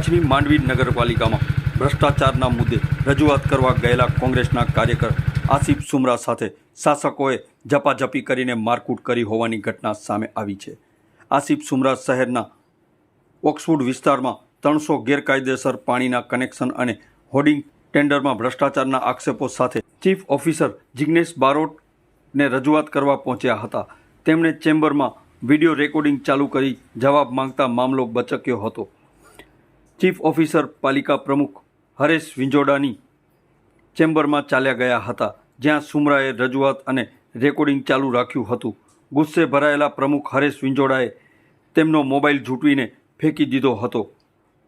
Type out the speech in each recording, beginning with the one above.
કચ્છની માંડવી નગરપાલિકામાં ભ્રષ્ટાચારના મુદ્દે રજૂઆત કરવા ગયેલા કોંગ્રેસના કાર્યકર આસિફ સુમરા સાથે શાસકોએ ઝપાઝપી કરીને મારકૂટ કરી હોવાની ઘટના સામે આવી છે. આસિફ સુમરા શહેરના ઓક્સફોર્ડ વિસ્તારમાં ત્રણસો ગેરકાયદેસર પાણીના કનેક્શન અને હોર્ડિંગ ટેન્ડરમાં ભ્રષ્ટાચારના આક્ષેપો સાથે ચીફ ઓફિસર જિગ્નેશ બારોટને રજૂઆત કરવા પહોંચ્યા હતા. તેમણે ચેમ્બરમાં વીડિયો રેકોર્ડિંગ ચાલુ કરી જવાબ માંગતા મામલો બચક્યો હતો. ચીફ ઓફિસર પાલિકા પ્રમુખ હરેશ વિંજોડાની ચેમ્બરમાં ચાલ્યા ગયા હતા, જ્યાં સુમરાએ રજૂઆત અને રેકોર્ડિંગ ચાલુ રાખ્યું હતું. ગુસ્સે ભરાયેલા પ્રમુખ હરેશ વિંજોડાએ તેમનો મોબાઈલ ઝૂંટવીને ફેંકી દીધો હતો.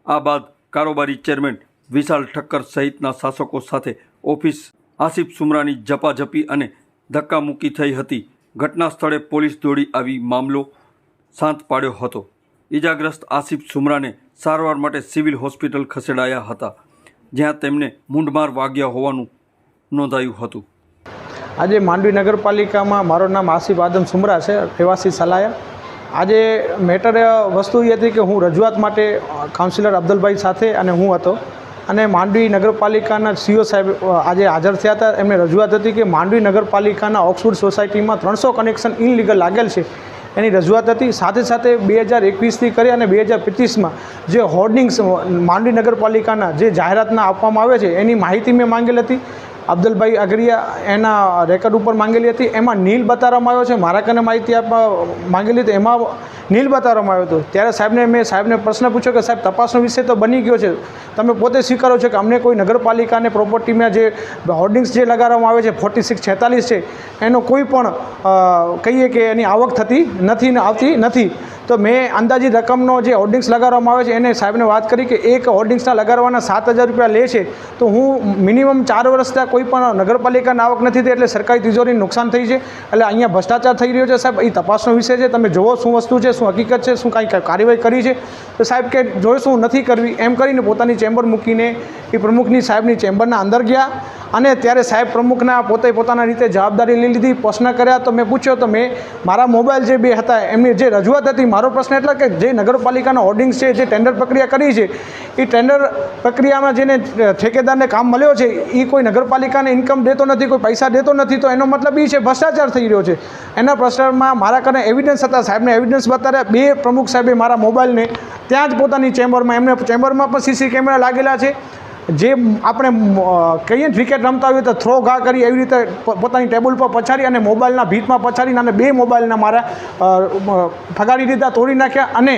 આ બાદ કારોબારી ચેરમેન વિશાલ ઠક્કર સહિતના શાસકો સાથે ઓફિસ આસિફ સુમરાની ઝપાઝપી અને ધક્કામુક્કી થઈ હતી. ઘટના સ્થળે પોલીસ દોડી આવી, મામલો શાંત પાડ્યો હતો. ઈજાગ્રસ્ત આસિફ સુમરાને સારવાર માટે સિવિલ હોસ્પિટલ ખસેડાયા હતા, જ્યાં તેમને મૂંઢમાર વાગ્યા હોવાનું નોંધાયું હતું. આજે માંડવી નગરપાલિકામાં મારું નામ આસિફ આદમ સુમરા છે, રહેવાસી સલાયા આજે મેટર વસ્તુ એ હતી કે હું રજૂઆત માટે કાઉન્સિલર અબ્દુલભાઈ સાથે અને હું હતો. અને માંડવી નગરપાલિકાના સીઓ સાહેબ આજે હાજર થયા હતા. એમને રજૂઆત હતી કે માંડવી નગરપાલિકાના ઓક્સફોર્ડ સોસાયટીમાં ત્રણસો કનેક્શન ઇનલીગલ લાગેલ છે. એની રજૂઆત હતી. સાથે સાથે બે હજાર એકવીસથી કરી અને બે હજાર પચીસમાં જે હોર્ડિંગ્સ માંડવી નગરપાલિકાના જે જાહેરાતના આપવામાં આવે છે, એની માહિતી મેં માંગેલ હતી. અબ્દુલભાઈ અગરિયા એના રેકર્ડ ઉપર માંગેલી હતી. એમાં નીલ બતાવવામાં આવ્યો છે. મારા કને માહિતી આપવા માંગેલી હતી. એમાં નીલ બતાવવામાં આવ્યો હતો. ત્યારે સાહેબને મેં સાહેબને પ્રશ્ન પૂછ્યો કે, સાહેબ, તપાસનો વિષય તો બની ગયો છે. તમે પોતે સ્વીકારો છો કે અમને કોઈ નગરપાલિકાને પ્રોપર્ટીમાં જે હોર્ડિંગ્સ જે લગાડવામાં આવે છે ફોર્ટી સિક્સ છેતાલીસ છે, એનો કોઈ પણ કહીએ કે એની આવક થતી નથી આવતી નથી. તો મેં અંદાજિત રકમનો જે હોર્ડિંગ્સ લગાડવામાં આવે છે, એને સાહેબને વાત કરી કે એક હોર્ડિંગ્સના લગાડવાના સાત હજાર રૂપિયા લે છે, તો હું મિનિમમ ચાર વર્ષના કોઈ પણ નગરપાલિકાની આવક નથી થઈ એટલે સરકારી તિજોરીને નુકસાન થઈ છે, એટલે અહીંયા ભ્રષ્ટાચાર થઈ રહ્યો છે સાહેબ. એ તપાસનો વિષય છે. તમે જુઓ શું વસ્તુ છે, શું હકીકત છે, શું કાંઈ કાર્યવાહી કરી છે. તો સાહેબ કે જોઈશું નથી કરવી. એમ કરીને પોતાની ચેમ્બર મૂકીને એ પ્રમુખની સાહેબની ચેમ્બરના અંદર ગયા અને ત્યારે સાહેબ પ્રમુખના પોતે પોતાના રીતે જવાબદારી લઈ લીધી, પ્રશ્ન કર્યા. તો મેં પૂછ્યો, તો મેં મારા મોબાઈલ જે બે હતા, એમની જે રજૂઆત હતી મારો પ્રશ્ન એટલે કે જે નગરપાલિકાના હોર્ડિંગ્સ છે, જે ટેન્ડર પ્રક્રિયા કરી છે, એ ટેન્ડર પ્રક્રિયામાં જેને ઠેકેદારને કામ મળ્યો છે એ કોઈ નગરપાલિકાને ઇન્કમ દેતો નથી, કોઈ પૈસા દેતો નથી, તો એનો મતલબ એ છે, ભ્રષ્ટાચાર થઈ રહ્યો છે. એના પ્રશ્નમાં મારા કને એવિડન્સ હતા, સાહેબને એવિડન્સ બતાવ્યા. બે પ્રમુખ સાહેબે મારા મોબાઈલને ત્યાં જ પોતાની ચેમ્બરમાં એમને ચેમ્બરમાં પણ સીસી કેમેરા લાગેલા છે. જે આપણે કહીએ ક્રિકેટ રમતા હોઈએ તો થ્રો ઘા કરી એવી રીતે પોતાની ટેબલ પર પછાડી અને મોબાઈલના ભીતમાં પછાડીને અને બે મોબાઈલના મારા ફગાડી દીધા, તોડી નાખ્યા અને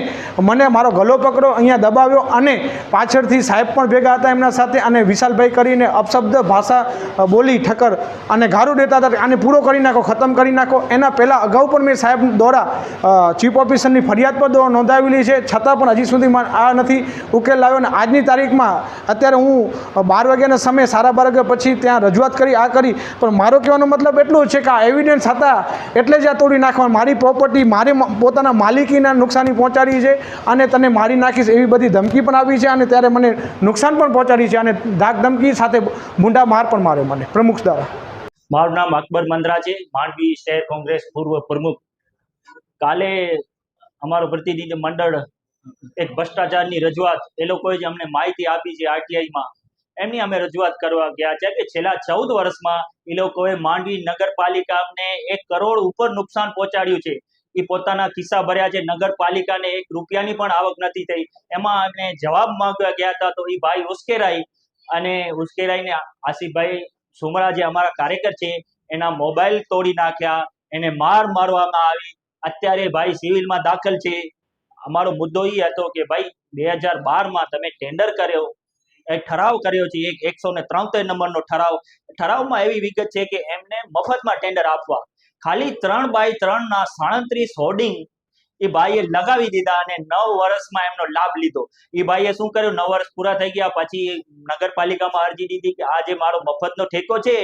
મને મારો ગલો પકડો અહીંયા દબાવ્યો અને પાછળથી સાહેબ પણ ભેગા હતા એમના સાથે અને વિશાલભાઈ કરીને અપશબ્દ ભાષા બોલી ઠક્કર અને ગારું દેતા હતા, આને પૂરો કરી નાખો, ખતમ કરી નાખો. એના પહેલાં અગાઉ પણ મેં સાહેબ દ્વારા ચીફ ઓફિસરની ફરિયાદ પર નોંધાવેલી છે. છતાં પણ હજી સુધી આ નથી ઉકેલ લાવ્યો અને આજની તારીખમાં અત્યારે હું બાર વાગ્યાના સમયે સાડા બાર વાગ્યા પછી ત્યાં રજૂઆત કરી, આ કરી. પણ મારો કહેવાનો મતલબ એટલું છે કે આ એવિડન્સ હતા એટલે જ આ તોડી નાખવા. મારી પ્રોપર્ટી મારે પોતાના માલિકીના નુકસાની પહોંચાડી છે અને તને મારી નાખીશ એવી બધી ધમકી પણ આવી છે અને ત્યારે મને નુકસાન પણ પહોંચાડી છે અને ધાક ધમકી સાથે મુંડા માર પણ માર્યો મને. પ્રમુખ દ્વારા. મારું નામ અકબર મંદરા છે માંડવી શહેર કોંગ્રેસ પૂર્વ પ્રમુખ. કાલે અમારું પ્રતિનિધિ મંડળ એક ભ્રષ્ટાચારની રજૂઆત, એ લોકોએ જે અમને માહિતી આપી છે આરટીઆઈમાં. એમની અમે રજૂઆત કરવા ગયા છે કે છેલ્લા ચૌદ વર્ષમાં એ લોકોએ માંડવી નગરપાલિકાને એક કરોડ ઉપર નુકસાન પહોંચાડ્યું છે. એ પોતાના ખિસ્સા ભર્યા છે. નગરપાલિકાને એક રૂપિયાની પણ આવક નથી થઈ. એમાં અમને જવાબ માંગવા ગયા હતા તો એ ભાઈ ઉશ્કેરાઈ અને ઉશ્કેરાઈને આસિફભાઈ સુમરા જે અમારા કાર્યકર છે, એના મોબાઈલ તોડી નાખ્યા. એને માર મારવામાં આવી. અત્યારે ભાઈ સિવિલમાં દાખલ છે. અમારો મુદ્દો એ હતો કે ભાઈ, બે હજાર તમે ટેન્ડર કર્યો એક ઠરાવ કર્યો છે, એક એકસો ને ત્રણતેર નંબરનો ઠરાવ. ઠરાવમાં એવી વિગત છે કે એમને મફતમાં ટેન્ડર આપવા. ખાલી ત્રણ બાય ત્રણના સાડત્રીસ હોર્ડિંગ એ ભાઈએ લગાવી દીધા અને નવ વર્ષમાં એમનો લાભ લીધો. એ ભાઈએ શું કર્યું? નવ વર્ષ પૂરા થઈ ગયા, પછી નગરપાલિકામાં અરજી દીધી કે આ જે મારો મફતનો ઠેકો છે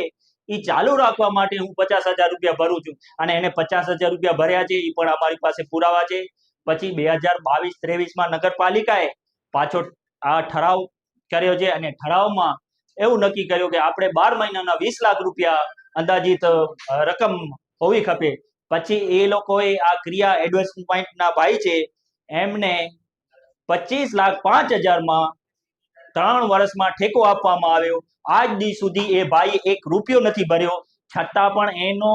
એ ચાલુ રાખવા માટે હું પચાસ હજાર રૂપિયા ભરું છું. અને એને પચાસ હજાર રૂપિયા ભર્યા છે એ પણ અમારી પાસે પુરાવા છે. પછી બે હજાર બાવીસ ત્રેવીસમાં નગરપાલિકાએ પાછો આ ઠરાવ કર્યો છે અને ઠરાવમાં એવું નક્કી કર્યું કે આપણે બાર મહિનાના વીસ લાખ રૂપિયા અંદાજિત રકમ હોવી ખપે. પછી એ લોકોએ આ ક્રિયા એડવર્ટાઇઝમેન્ટના ભાઈ છે, એમને પચીસ લાખ પાંચ હજારમાં ત્રણ વર્ષમાં ઠેકો આપવામાં આવ્યો. આજ દી સુધી એ ભાઈ એક રૂપિયો નથી ભર્યો. છતાં પણ એનો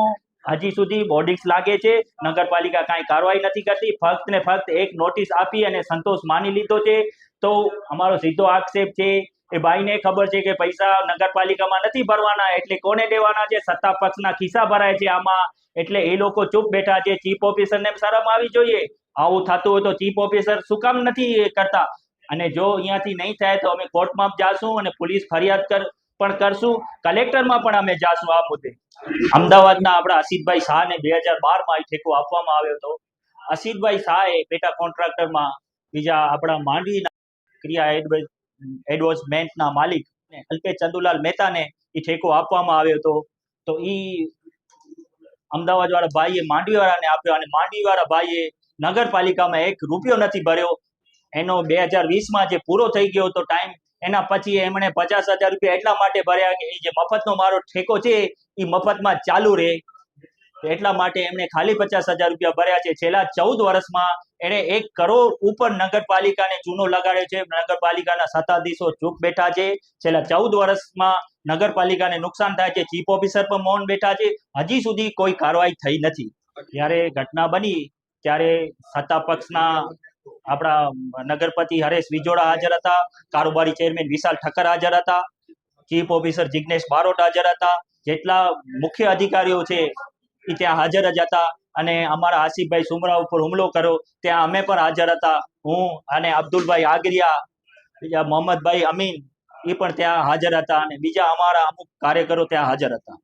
હજી સુધી બોર્ડિંગ્સ લાગે છે. નગરપાલિકા કાંઈ કાર્યવાહી નથી કરતી. ફક્ત ને ફક્ત એક નોટિસ આપી અને સંતોષ માની લીધો છે. તો અમારો સીધો આક્ષેપ છે. એ ભાઈને ખબર છે કે પૈસા નગરપાલિકામાં નથી ભરવાના, એટલે કોને દેવાના છે? સત્તા પક્ષના ખિસ્સા ભરાય છે આમાં. એટલે એ લોકો ચૂપ બેઠા છે. ચીફ ઓફિસરને શરમ આવી જોઈએ. આવું થતું હોય તો ચીફ ઓફિસર શું કામ નથી કરતા? અને જો અહીંયાથી નહીં થાય તો અમે કોર્ટમાં જાશું અને પોલીસ ફરિયાદ કર પણ કરશું. કલેક્ટરમાં પણ અમે જાશું આ મુદ્દે. અમદાવાદના આપણા અસિતભાઈ શાહને બે હજાર બારમાં ઠેકો આપવામાં આવ્યો હતો. અસિતભાઈ શાહે પેટા કોન્ટ્રાક્ટરમાં બીજા આપણા માંડવીના ક્રિયા એડવાઇસ એડવોર્સમેન્ટના માલિક અલ્પેશ ચંદુલાલ મહેતાને એ ઠેકો આપવામાં આવ્યો હતો. તો એ અમદાવાદ વાળા ભાઈએ માંડવી વાળાને આપ્યો અને માંડવી વાળા ભાઈએ નગરપાલિકામાં એક રૂપિયો નથી ભર્યો. એનો બે હજાર વીસમાં જે પૂરો થઈ ગયો હતો ટાઈમ એના પછી એમણે પચાસ હજાર રૂપિયા એટલા માટે ભર્યા કે એ જે મફતનો મારો ઠેકો છે એ મફતમાં ચાલુ રહે. એટલા માટે એમણે ખાલી પચાસ હજાર રૂપિયા ભર્યા છે. છેલ્લા ચૌદ વર્ષમાં એણે એક કરોડ ઉપર નગરપાલિકાને ચૂનો લગાડ્યો છે. નગરપાલિકાના સત્તાધીશો ચૂપ બેઠા છે. છેલ્લા ચૌદ વર્ષમાં નગરપાલિકાને નુકસાન થાય છે. ચીફ ઓફિસર પણ મૌન બેઠા છે. હજી સુધી કોઈ કાર્યવાહી થઈ નથી. જ્યારે ઘટના બની, ત્યારે સત્તા પક્ષના આપણા નગરપતિ હરેશ વિજોડા હાજર હતા. કારોબારી ચેરમેન વિશાલ ઠક્કર હાજર હતા. ચીફ ઓફિસર જિગ્નેશ બારોટ હાજર હતા. જેટલા મુખ્ય અધિકારીઓ છે એ ત્યાં હાજર જ હતા અને અમારા આસિફભાઈ સુમરા ઉપર હુમલો કર્યો. ત્યાં અમે પણ હાજર હતા. હું અને અબ્દુલભાઈ આગરિયા, બીજા મોહમ્મદભાઈ અમીન એ પણ ત્યાં હાજર હતા અને બીજા અમારા અમુક કાર્યકરો ત્યાં હાજર હતા.